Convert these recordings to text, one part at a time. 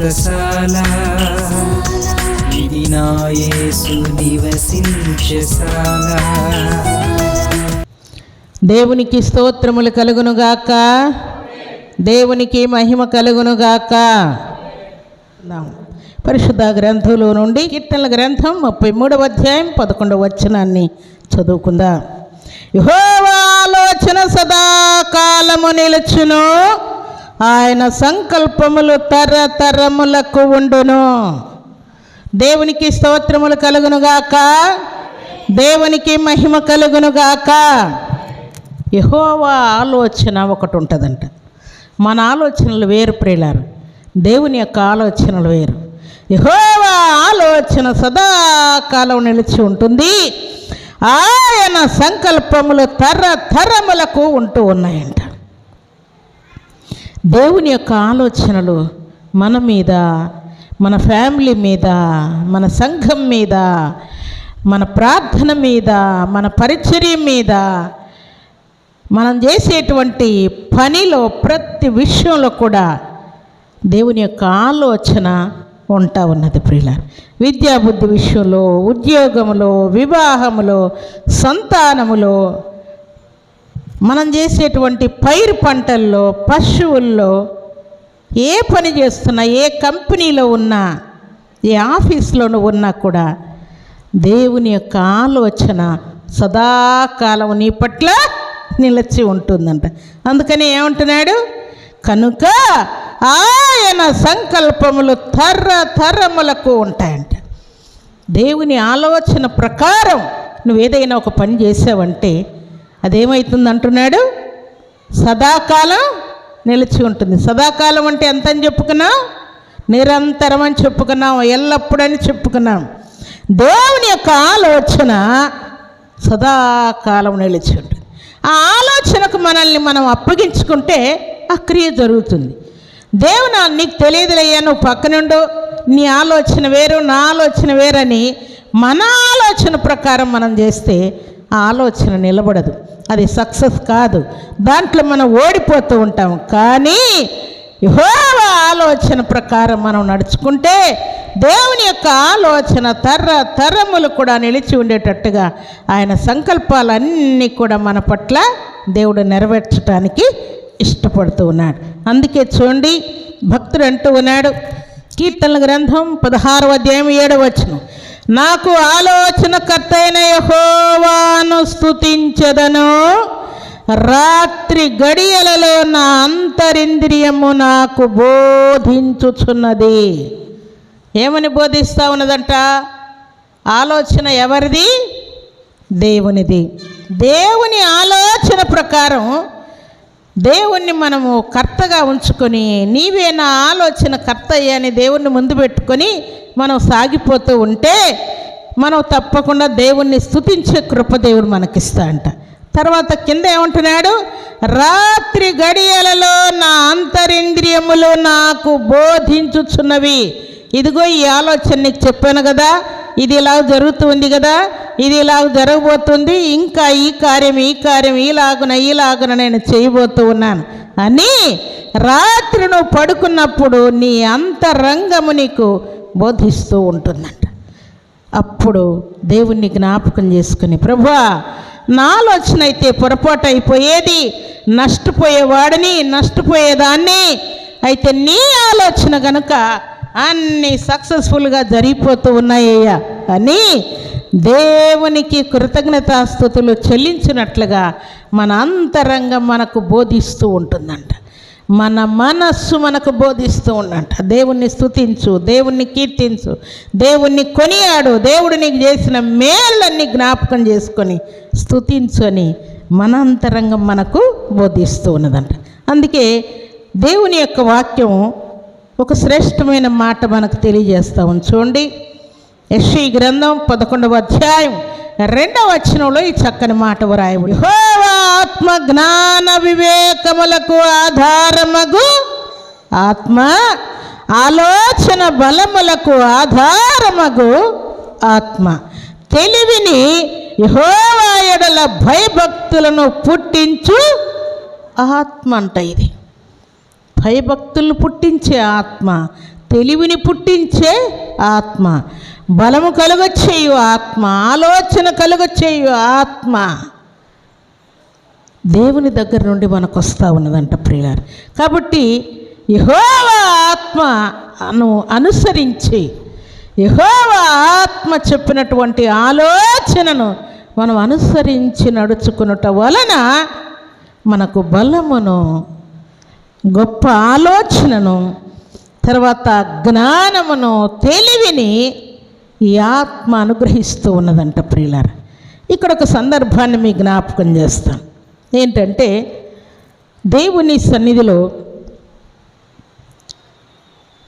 వ్రతశాల ఇది నా యేసు నివసించశాల దేవునికి స్తోత్రములు కలుగునుగాక. దేవునికి మహిమ కలుగునుగాక. పరిశుద్ధ గ్రంథంలో నుండి కీర్తనల గ్రంథం ముప్పై మూడవ అధ్యాయం పదకొండవ వచనాన్ని చదువుకుందాం. యెహోవా ఆలోచన సదాకాలము నిలుచును. ఆయన సంకల్పములు తరతరములకు ఉండును. దేవునికి స్తోత్రములు కలుగునుగాక దేవునికి మహిమ కలుగునుగాక యహోవా ఆలోచన ఒకటి ఉంటుందంట. మన ఆలోచనలు వేరు ప్రియులారు. దేవుని యొక్క ఆలోచనలు వేరు. యహోవా ఆలోచన సదాకాలం నిలిచి ఉంటుంది. ఆయన సంకల్పములు తర్ర తరములకు ఉంటూ ఉన్నాయంట. దేవుని యొక్క ఆలోచనలు మన మీద మన ఫ్యామిలీ మీద మన సంఘం మీద మన ప్రార్థన మీద మన పరిచర్య మీద మనం చేసేటువంటి పనిలో ప్రతి విషయంలో కూడా దేవుని యొక్క ఆలోచన ఉంటా ఉన్నది ప్రియుల. విద్యాబుద్ధి విషయంలో ఉద్యోగంలో వివాహములో సంతానములో మనం చేసేటువంటి పైరు పంటల్లో పశువుల్లో ఏ పని చేస్తున్నా ఏ కంపెనీలో ఉన్నా ఏ ఆఫీస్లోనూ ఉన్నా కూడా దేవుని యొక్క ఆలోచన సదాకాలం నీ పట్ల నిలిచి ఉంటుందంట. అందుకని ఏమంటున్నాడు? కనుక ఆయన సంకల్పములు తర్ర తరములకు ఉంటాయంట. దేవుని ఆలోచన ప్రకారం నువ్వు ఏదైనా ఒక పని చేసావంటే అదేమవుతుంది అంటున్నాడు సదాకాలం నిలిచి ఉంటుంది. సదాకాలం అంటే ఎంత అని చెప్పుకున్నాం? నిరంతరం అని చెప్పుకున్నాం. ఎల్లప్పుడని చెప్పుకున్నాం. దేవుని యొక్క ఆలోచన సదాకాలం నిలిచి ఉంటుంది. ఆ ఆలోచనకు మనల్ని మనం అప్పగించుకుంటే ఆ క్రియ జరుగుతుంది. దేవుని నీకు తెలియదులయ్యా నువ్వు పక్కనుండు. నీ ఆలోచన వేరు నా ఆలోచన వేరని మన ఆలోచన ప్రకారం మనం చేస్తే ఆ ఆలోచన నిలబడదు. అది సక్సెస్ కాదు. దాంట్లో మనం ఓడిపోతూ ఉంటాం. కానీ యహోవ ఆలోచన ప్రకారం మనం నడుచుకుంటే దేవుని యొక్క ఆలోచన తర్ర తరములు కూడా నిలిచి ఉండేటట్టుగా ఆయన సంకల్పాలన్నీ కూడా మన పట్ల దేవుడు నెరవేర్చడానికి ఇష్టపడుతూ ఉన్నాడు. అందుకే చూడండి భక్తుడు అంటూ ఉన్నాడు కీర్తనల గ్రంథం పదహారవ అధ్యాయం ఏడవచ్చును నాకు ఆలోచన కర్తైన యహోవాను స్థుతించదను రాత్రి గడియలలో నా అంతరింద్రియము నాకు బోధించుచున్నది. ఏమని బోధిస్తూ ఉన్నదంట? ఆలోచన ఎవరిది? దేవునిది. దేవుని ఆలోచన ప్రకారం దేవుణ్ణి మనము కర్తగా ఉంచుకొని నీవే నా ఆలోచన కర్త అని దేవుణ్ణి ముందు పెట్టుకొని మనం సాగిపోతూ ఉంటే మనం తప్పకుండా దేవుణ్ణి స్తుతించే కృప దేవుడు మనకిస్తా అంట. తర్వాత కింద ఏమంటున్నాడు? రాత్రి గడియలలో నా అంతరింద్రియములు నాకు బోధించుచున్నవి. ఇదిగో ఈ ఆలోచన నీకు చెప్పాను కదా ఇది ఇలా జరుగుతుంది కదా ఇది ఇలా జరగబోతుంది ఇంకా ఈ కార్యం ఈ కార్యం ఈలాగున ఈలాగున నేను చేయబోతూ ఉన్నాను. అని రాత్రి నువ్వు పడుకున్నప్పుడు నీ అంతరంగము నీకు బోధిస్తూ ఉంటుందంట. అప్పుడు దేవుణ్ణి జ్ఞాపకం చేసుకుని ప్రభా నా ఆలోచన అయితే పొరపాటు అయిపోయేది నష్టపోయేవాడిని నష్టపోయేదాన్ని అయితే నీ ఆలోచన గనుక అన్నీ సక్సెస్ఫుల్గా జరిగిపోతూ ఉన్నాయ్యా. అని దేవునికి కృతజ్ఞతాస్థుతులు చెల్లించినట్లుగా మన అంతరంగం మనకు బోధిస్తూ ఉంటుందంట. మన మనస్సు మనకు బోధిస్తూ ఉండంట దేవుణ్ణి స్తుతించు దేవుణ్ణి కీర్తించు దేవుణ్ణి కొనియాడు దేవుడు నీకు చేసిన మేళ్ళన్ని జ్ఞాపకం చేసుకొని స్థుతించు అని మన అంతరంగం మనకు బోధిస్తూ ఉన్నదంట. అందుకే దేవుని యొక్క వాక్యం ఒక శ్రేష్టమైన మాట మనకు తెలియజేస్తా చూడండి యశ్వి గ్రంథం పదకొండవ అధ్యాయం రెండవ వచనంలో ఈ చక్కని మాట వ్రాయబడి ఆత్మ జ్ఞాన వివేకములకు ఆధారమగు ఆత్మ ఆలోచన బలములకు ఆధారమగు ఆత్మ. తెలివిని యహోవాయడల ఎడల భయభక్తులను పుట్టించు ఆత్మ అంట ఇది. భయభక్తులను పుట్టించే ఆత్మ తెలివిని పుట్టించే ఆత్మ బలము కలుగచ్చేయు ఆత్మ ఆలోచన కలుగచ్చేయు ఆత్మ. దేవుని దగ్గర నుండి మనకు వస్తూ ఉన్నదంట ప్రియులారు. కాబట్టి యహోవా ఆత్మ అను అనుసరించి యహోవ ఆత్మ చెప్పినటువంటి ఆలోచనను మనం అనుసరించి నడుచుకున్నట వలన మనకు బలమును గొప్ప ఆలోచనను తర్వాత జ్ఞానమును తెలివిని ఈ ఆత్మ అనుగ్రహిస్తూ ఉన్నదంట ప్రియులార. ఇక్కడ ఒక సందర్భాన్ని మీ జ్ఞాపకం చేస్తాను. ఏంటంటే దేవుని సన్నిధిలో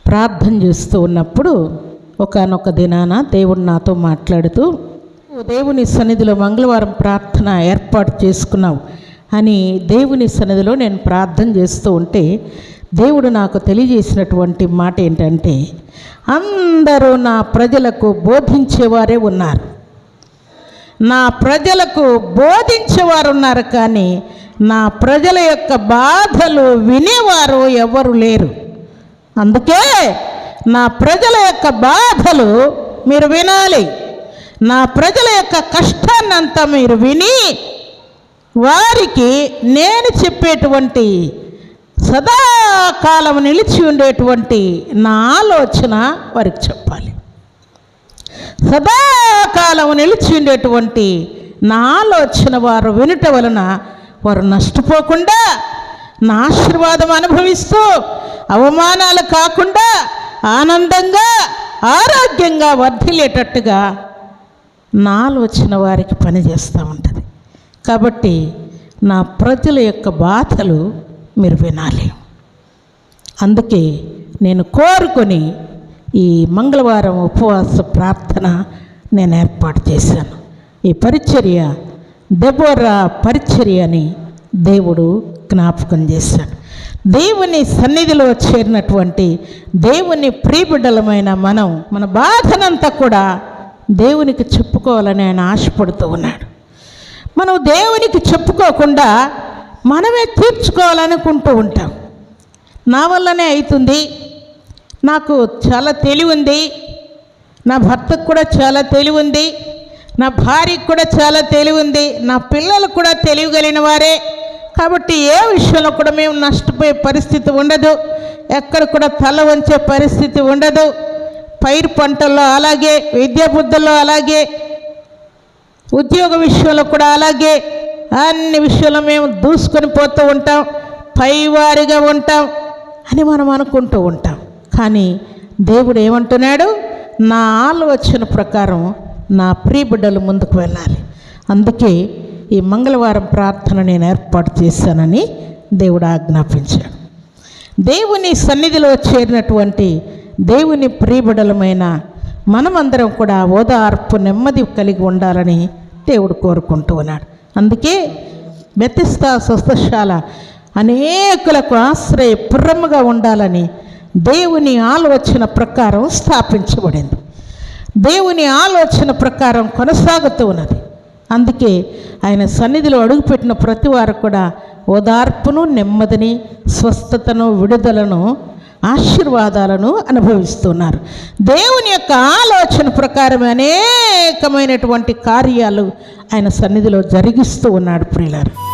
ప్రార్థన చేస్తూ ఉన్నప్పుడు ఒకనొక దినాన దేవుడు నాతో మాట్లాడుతూ దేవుని సన్నిధిలో మంగళవారం ప్రార్థన ఏర్పాటు చేసుకున్నావు. అని దేవుని సన్నిధిలో నేను ప్రార్థన చేస్తూ ఉంటే దేవుడు నాకు తెలియజేసినటువంటి మాట ఏంటంటే అందరూ నా ప్రజలకు బోధించేవారే ఉన్నారు. నా ప్రజలకు బోధించేవారు ఉన్నారు కానీ నా ప్రజల యొక్క బాధలు వినేవారు ఎవరు లేరు. అందుకే నా ప్రజల యొక్క బాధలు మీరు వినాలి. నా ప్రజల యొక్క కష్టాన్నంతా మీరు విని వారికి నేను చెప్పేటువంటి సదాకాలం నిలిచి ఉండేటువంటి నా ఆలోచన వారికి చెప్పాలి. సదాకాలం నిలిచి ఉండేటువంటి నా ఆలోచన వారు వినుట వలన వారు నష్టపోకుండా నా ఆశీర్వాదం అనుభవిస్తూ అవమానాలు కాకుండా ఆనందంగా ఆరోగ్యంగా వర్ధిల్లేటట్టుగా నా ఆలోచన వారికి పనిచేస్తూ ఉంటుంది. కాబట్టి నా ప్రజల యొక్క బాధలు మీరు వినాలి. అందుకే నేను కోరుకొని ఈ మంగళవారం ఉపవాస ప్రార్థన నేను ఏర్పాటు చేశాను. ఈ పరిచర్య దెబోరా పరిచర్య అని దేవుడు జ్ఞాపకం చేశాడు. దేవుని సన్నిధిలో చేరినటువంటి దేవుని ప్రీబిడ్డలమైన మనం మన బాధనంతా కూడా దేవునికి చెప్పుకోవాలని ఆయన ఆశపడుతూ ఉన్నాడు. మనం దేవునికి చెప్పుకోకుండా మనమే తీర్చుకోవాలనుకుంటూ ఉంటాం. నా వల్లనే అవుతుంది నాకు చాలా తెలివి ఉంది నా భర్తకు కూడా చాలా తెలివి ఉంది నా భార్యకు కూడా చాలా తెలివి ఉంది నా పిల్లలకు కూడా తెలియగలిగిన వారే. కాబట్టి ఏ విషయంలో కూడా మేము నష్టపోయే పరిస్థితి ఉండదు. ఎక్కడ కూడా తల వంచే పరిస్థితి ఉండదు. పైరు పంటల్లో అలాగే విద్యా బుద్ధల్లో అలాగే ఉద్యోగ విషయంలో కూడా అలాగే అన్ని విషయంలో మేము దూసుకొని పోతూ ఉంటాం పైవారిగా ఉంటాం అని మనం అనుకుంటూ ఉంటాం. కానీ దేవుడు ఏమంటున్నాడు? నా ఆలోచన ప్రకారం నా ప్రియ బిడ్డలు ముందుకు వెళ్ళాలి. అందుకే ఈ మంగళవారం ప్రార్థన నేను ఏర్పాటు చేశానని దేవుడు ఆజ్ఞాపించాడు. దేవుని సన్నిధిలో చేరినటువంటి దేవుని ప్రియబిడలమైన మనమందరం కూడా ఓదార్పు నెమ్మది కలిగి ఉండాలని దేవుడు కోరుకుంటూ ఉన్నాడు. అందుకే మెతిస్తా స్వస్థశాల అనేకులకు ఆశ్రయపురముగా ఉండాలని దేవుని ఆలోచన ప్రకారం స్థాపించబడింది. దేవుని ఆలోచన ప్రకారం కొనసాగుతూ ఉన్నది. అందుకే ఆయన సన్నిధిలో అడుగుపెట్టిన ప్రతి వారు కూడా ఓదార్పును నెమ్మదిని స్వస్థతను విడుదలను ఆశీర్వాదాలను అనుభవిస్తున్నారు. దేవుని యొక్క ఆలోచన ప్రకారం అనేకమైనటువంటి కార్యాలు ఆయన సన్నిధిలో జరిగిస్తూ ఉన్నాడు ప్రియులారు.